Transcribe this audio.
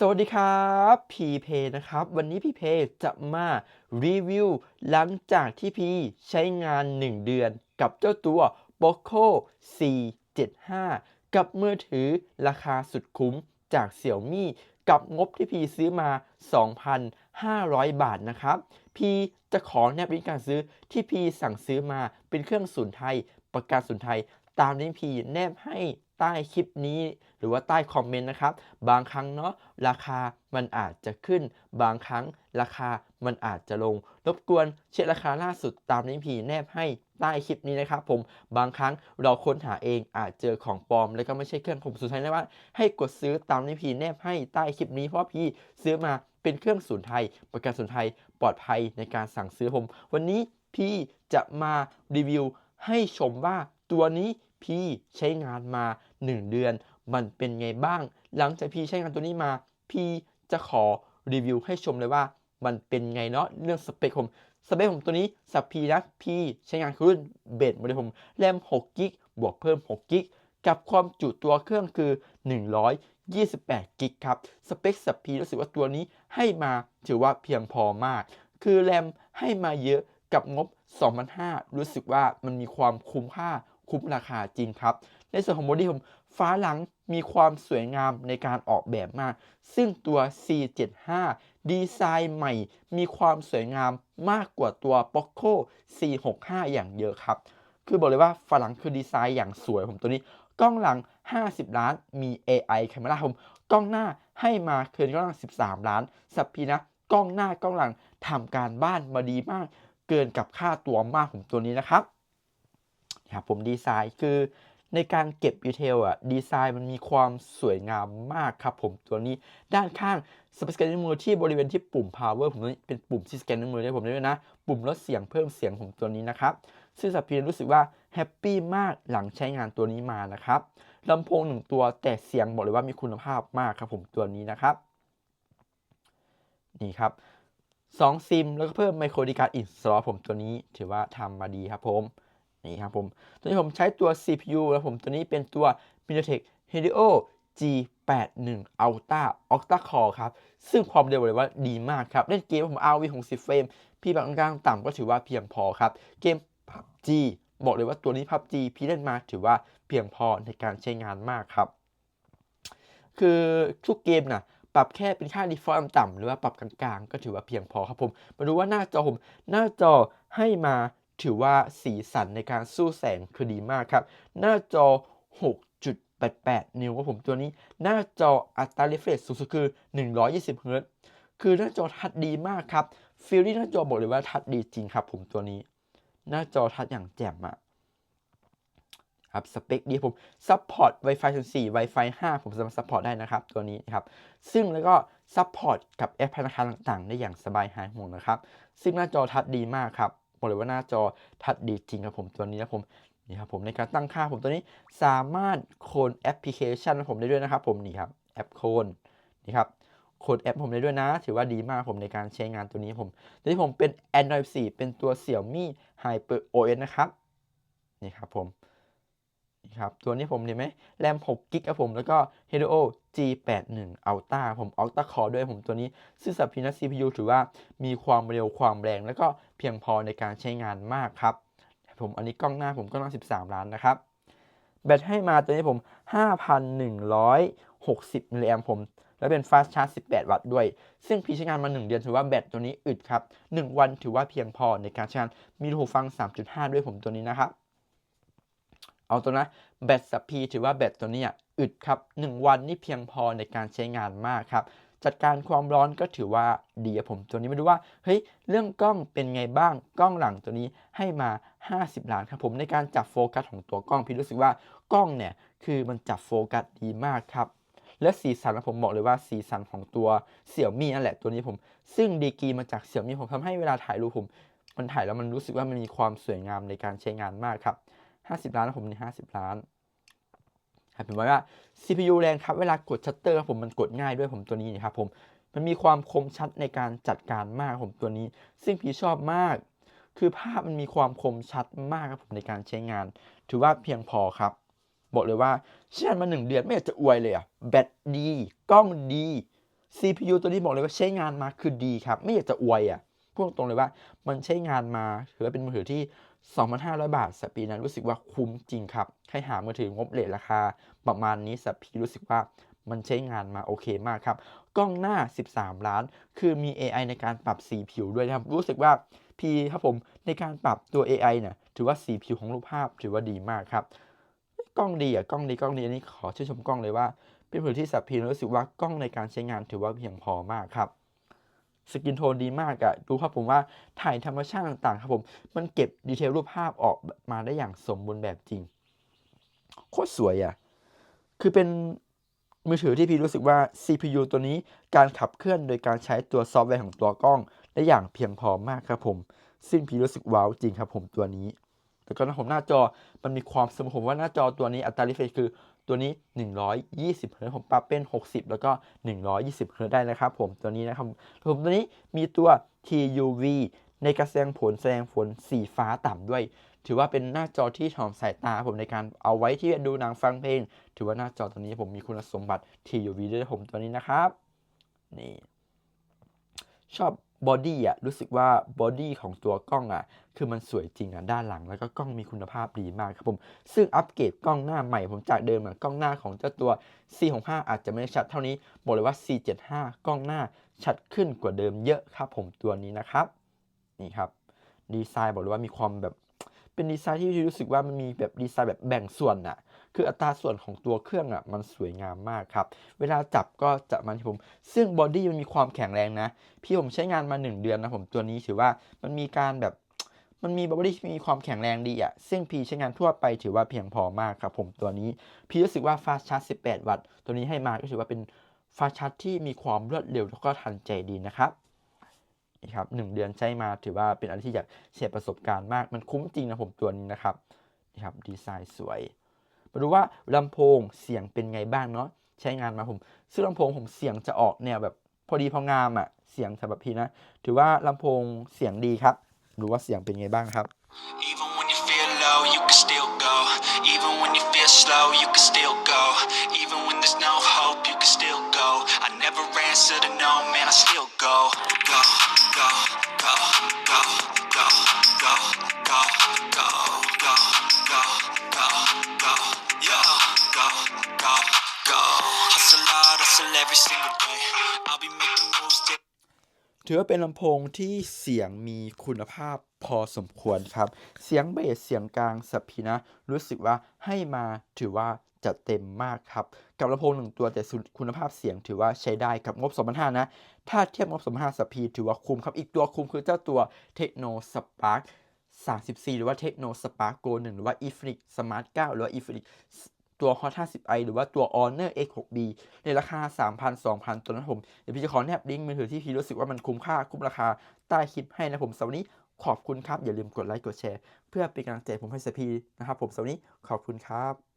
สวัสดีครับพีเพนะครับ วันนี้พีเพจะมารีวิวหลังจากที่พีใช้งาน 1 เดือนกับเจ้าตัว Poco C75 กับมือถือราคาสุดคุ้มจาก Xiaomi กับงบที่พีซื้อมา 2,500 บาทนะครับ พีจะขอแนบลิงก์การซื้อที่พีสั่งซื้อมาเป็นเครื่องศูนย์ไทย ประกันศูนย์ไทย ตามลิงก์พีแนบให้ ใต้คลิปนี้ หรือว่าใต้คอมเมนต์นะครับ บางครั้งเนาะราคามันอาจจะขึ้น บางครั้งราคามันอาจจะลง รบกวนเช็คราคาล่าสุดตามลิงก์พีแนบให้ใต้คลิปนี้นะครับผมบางครั้งเราค้นหาเองอาจเจอของปลอม แล้วก็ไม่ใช่เครื่องผมสุดท้ายนะว่า ให้กดซื้อตามลิงก์พีแนบให้ใต้คลิปนี้เพราะพี่ซื้อมาเป็นเครื่องศูนไทย ประกันศูนไทยปลอดภัยในการสั่งซื้อผม วันนี้พี่จะมารีวิวให้ชมว่าตัวนี้พี่ใช้งานมา 1 เดือน มันเป็นไงบ้าง หลังจากพี่ใช้งานตัวนี้มา พี่จะขอรีวิวให้ชมเลยว่า มันเป็นไงเนาะเรื่องสเปคผมสเปคผมตัวนี้สับพีนะพี่ใช้งานคือรุ่นเบสโมเดลผมแรม6กิกบวกเพิ่ม6กิกกับความจุตัวเครื่องคือ 128กิกครับสเปคสับพีรู้สึกว่าตัวนี้ให้มาถือว่าเพียงพอมาก คือแรมให้มาเยอะกับงบ 2,500 รู้สึกว่ามันมีความคุ้มค่า คุ้มราคาจริงครับ ในส่วนของบอดี้ผมฟ้าหลังมีความสวยงามในการออกแบบมาก ซึ่งตัว C75 ดีไซน์ใหม่ มีความสวยงามมากกว่าตัว Poco C65 อย่างเยอะครับ คือบอกเลยว่าฝาหลังคือดีไซน์อย่างสวยผมตัวนี้ กล้องหลัง 50 ล้าน มี AI Camera ผม กล้องหน้าให้มาคืนกล้องหลัง 13 ล้าน สับพีนะ กล้องหน้า กล้องหลังทำการบ้านมาดีมาก เกินกับค่าตัวมากผมตัวนี้นะครับ ครับผมดีไซน์คือในการเก็บดีเทลอะดีไซน์มันมีความสวยงามมากครับผมตัวนี้ด้านข้างสปสแกนนิ้วมือที่บริเวณที่ปุ่ม power ผมตัวนี้เป็นปุ่มที่สแกนนิ้วมือได้ผมด้วยนะ ปุ่มลดเสียงเพิ่มเสียงผมตัวนี้นะครับ ซึ่งสับเพียนรู้สึกว่าแฮปปี้มากหลังใช้งานตัวนี้มานะครับลำโพงหนึ่งตัวแต่เสียงบอกเลยว่ามีคุณภาพมากครับผมตัวนี้นะครับ นี่ครับ2ซิมแล้วก็เพิ่มไมโครดีการ์ดอินสตอลผมตัวนี้ถือว่าทำมาดีครับผม นี่ครับผมตัวนี้ผมใช้ตัว CPU แล้วผมตัวนี้เป็นตัว MediaTek Helio G81 Ultra Octa Core ครับ ซึ่งความเร็วเลยว่าดีมากครับ เล่นเกมผม RV 60 เฟรม พี่บางกลางต่ำก็ถือว่าเพียงพอครับ เกม PUBG บอกเลยว่าตัวนี้ PUBG พี่เล่นมาถือว่าเพียงพอในการใช้งานมากครับ คือทุกเกมนะ่ะปรับแค่เป็นค่า default ต่ำหรือว่าปรับกลางๆ ก็ถือว่าเพียงพอครับผม มาดูว่าหน้าจอผม หน้าจอให้มา ถือว่าสีสันในการสู้แสงคือดีมากครับ หน้าจอ 6.88 นิ้วครับผมตัวนี้ หน้าจออัตราเรฟเฟรชสูงสุดคือ 120เฮิรตคือหน้าจอทัดดีมากครับฟีลลิ่งหน้าจอบอกเลยว่าทัดดีจริงครับผมตัวนี้ หน้าจอทัดอย่างแจ่มอะครับสเปคดีผมซัพพอร์ต Wi-Fi 4 Wi-Fi 5 ผมสามารถซัพพอร์ตได้นะครับ ตัวนี้นะครับ ซึ่งแล้วก็ซัพพอร์ตกับแอปธนาคารต่างๆ ได้อย่างสบายหายห่วงนะครับ ซึ่งหน้าจอทัดดีมากครับ บอกเลยว่าหน้าจอทัดดีจริงครับผมตัวนี้นะผมนี่ครับผมในการตั้งค่าผมตัวนี้สามารถโคลนแอปพลิเคชันผมได้ด้วยนะครับ ผมนี่ครับแอปโคลนนี่ครับโคลนแอปผมได้ด้วยนะ ถือว่าดีมากผมในการใช้งานตัวนี้ผมตัวที่ผมเป็น Android 4 เป็นตัว Xiaomi Hyper OS นะครับนี่ครับผม ครับตัวนี้ผมเห็นไหมแรม6กิกครับผมแล้วก็ Helio G81 Ultra ผม Ultra Core ด้วยผมตัวนี้ซึ่งสับพีนั CPU ถือว่ามีความเร็วความแรง แล้วก็เพียงพอในการใช้งานมากครับ ผมอันนี้กล้องหน้าผมกล้องหน้า13 ล้านนะครับ แบตให้มาตัวนี้ผม 5,160มิลลิแอมผมแล้วเป็น fast charge 18 วัตต์ด้วย ซึ่งพี่ใช้งานมา 1 เดือนถือว่าแบตตัวนี้อึดครับ 1 วันถือว่าเพียงพอในการใช้งานมีหูฟัง 3.5 ด้วยผมตัวนี้นะครับ เอาตัวนะแบตสับพีถือว่าแบตตัวนี้อึดครับ 1 วันนี่เพียงพอในการใช้งานมากครับ จัดการความร้อนก็ถือว่าดีผมตัวนี้ไมาดูว่าเฮ้ยเรื่องกล้องเป็นไงบ้างกล้องหลังตัวนี้ให้มา 50 ล้านครับผมในการจับโฟกัสของตัวกล้องพี่รู้สึกว่ากล้องเนี่ยคือมันจับโฟกัสดีมากครับและสีสันผมบอกเลยว่าสีสันของตัวเสี่ยวมี่นั่นแหละตัวนี้ผม ซึ่งดีกรีมาจากเสี่ยวมี่ผมทำให้เวลาถ่ายรูปผม มันถ่ายแล้วมันรู้สึกว่ามันมีความสวยงามในการใช้งานมากครับ 50 ล้านนะผมนี่50ล้านครับผมว่า CPU แรงครับเวลากดชัตเตอร์ผมมันกดง่ายด้วยผมตัวนี้นะครับผมมันมีความคมชัดในการจัดการมากผมตัวนี้ ซึ่งพี่ชอบมาก คือภาพมันมีความคมชัดมากครับผมในการใช้งาน ถือว่าเพียงพอครับ บอกเลยว่าใช้งานมาหนึ่งเดือนไม่อยากจะอวยเลยอะแบตดี กล้องดี CPU ตัวนี้บอกเลยว่าใช้งานมาคือดีครับ ไม่อยากจะอวยอะพูดตรงเลยว่ามันใช้งานมาถือว่าเป็นมือถือที่ 2,500 บาทสปีนั้นรู้สึกว่าคุ้มจริงครับใครหามือถืองบเลทราคา ประมาณนี้สปีรู้สึกว่ามันใช้งานมาโอเคมากครับ กล้องหน้า 13 ล้าน คือมี AI ในการปรับสีผิวด้วยนะครับ รู้สึกว่า P ครับผมในการปรับตัว AI เนี่ยถือว่าสีผิวของรูปภาพถือว่าดีมากครับ กล้องดีอะกล้องดีกล้องดีอันนี้ขอชื่นชมกล้องเลยว่า เป็นมือถือที่สับพีรู้สึกว่ากล้องในการใช้งานถือว่าเพียงพอมากครับ สกินโทนดีมากอะดูครับผมว่าถ่ายธรรมชาติต่างๆ ครับผม มันเก็บดีเทลรูปภาพออกมาได้อย่างสมบูรณ์แบบจริง โคตรสวยอะคือเป็นมือถือที่พี่รู้สึกว่า CPU ตัวนี้การขับเคลื่อนโดยการใช้ตัวซอฟต์แวร์ของตัวกล้อง ได้อย่างเพียงพอมากครับผม ซึ่งพี่รู้สึกว้าวจริงครับผมตัวนี้ แล้วก็นะผมหน้าจอมันมีความสมูทผมว่าหน้าจอตัวนี้อัตรา refresh คือ ตัวนี้ 120เฮิร์ตผมปรับเป็น 60 แล้วก็ 120เฮิร์ตได้นะครับผมตัวนี้นะครับผมตัวนี้มีตัว TUV ในการแสดงผลแสดงผลสีฟ้าต่ำด้วย ถือว่าเป็นหน้าจอที่ถนอมสายตาผมในการเอาไว้ที่ดูหนังฟังเพลง ถือว่าหน้าจอตัวนี้ผมมีคุณสมบัติ TUV ด้วยผมตัวนี้นะครับ นี่ ชอบ บอดี้อะรู้สึกว่าบอดี้ของตัวกล้องอะคือมันสวยจริงอะด้านหลังแล้วก็กล้องมีคุณภาพดีมากครับผมซึ่งอัปเกรดกล้องหน้าใหม่ผมจากเดิมอะกล้องหน้าของเจ้าตัว C65 อาจจะไม่ได้ชัดเท่านี้บอกเลยว่า C75 กล้องหน้าชัดขึ้นกว่าเดิมเยอะครับผมตัวนี้นะครับนี่ครับดีไซน์บอกเลยว่ามีความแบบเป็นดีไซน์ที่รู้สึกว่ามันมีแบบดีไซน์แบบแบ่งส่วนอะ คืออัตราส่วนของตัวเครื่องอะมันสวยงามมากครับ เวลาจับก็จะมันที่ผม ซึ่งบอดี้มันมีความแข็งแรงนะ พี่ผมใช้งานมา 1 เดือนนะผมตัวนี้ถือว่ามันมีการแบบมันมีบอดี้ที่มีความแข็งแรงดีอะ ซึ่งพี่ใช้งานทั่วไปถือว่าเพียงพอมากครับผมตัวนี้ พี่รู้สึกว่าฟาสชาร์จ18 วัตต์ตัวนี้ให้มาก็ถือว่าเป็นฟาสชาร์จที่มีความรวดเร็วแล้วก็ทันใจดีนะครับนี่ครับหนึ่งเดือนใช้มาถือว่าเป็นอะไรที่อยากแชร์ประสบการณ์มาก มันคุ้มจริงนะผมตัวนี้นะครับนี่ครับดีไซน์สวย มาดูว่าลำโพงเสียงเป็นไงบ้างเนาะใช้งานมาผม ซึ่งลำโพงผมเสียงจะออกแนวแบบพอดีพองามอะ่ะเสียงสำหรับพี่นะ ถือว่าลำโพงเสียงดีครับดูว่าเสียงเป็นไงบ้างครับ Even when you feel low, you can still go. Even when you feel slow, you can ถือว่าเป็นลำโพงที่เสียงมีคุณภาพพอสมควรครับ เสียงเบสเสียงกลางสับพีนะ รู้สึกว่าให้มาถือว่าจัดเต็มมากครับ กับลำโพงหนึ่งตัวแต่คุณภาพเสียงถือว่าใช้ได้กับ งบ2,500นะ ถ้าเทียบงบ2,500สับพีถือว่าคุ้มครับ อีกตัวคุ้มคือเจ้าตัว Techno Spark 34 หรือว่า Techno Spark Go 1หรือว่า Infinix Smart 9 หรือว่า Infinix ตัว Hot 50i หรือว่าตัว Honor X6b ในราคา 3,000 2,000 ตัวนั้นผม เดี๋ยวพี่จะขอแนบลิงก์มือถือที่พี่รู้สึกว่ามันคุ้มค่าคุ้มราคาใต้คลิปให้นะผมสำหรับวันนี้ขอบคุณครับ อย่าลืมกดไลค์กดแชร์ เพื่อเป็นกำลังใจผมให้สพีนะครับผมสำหรับวันนี้ขอบคุณครับ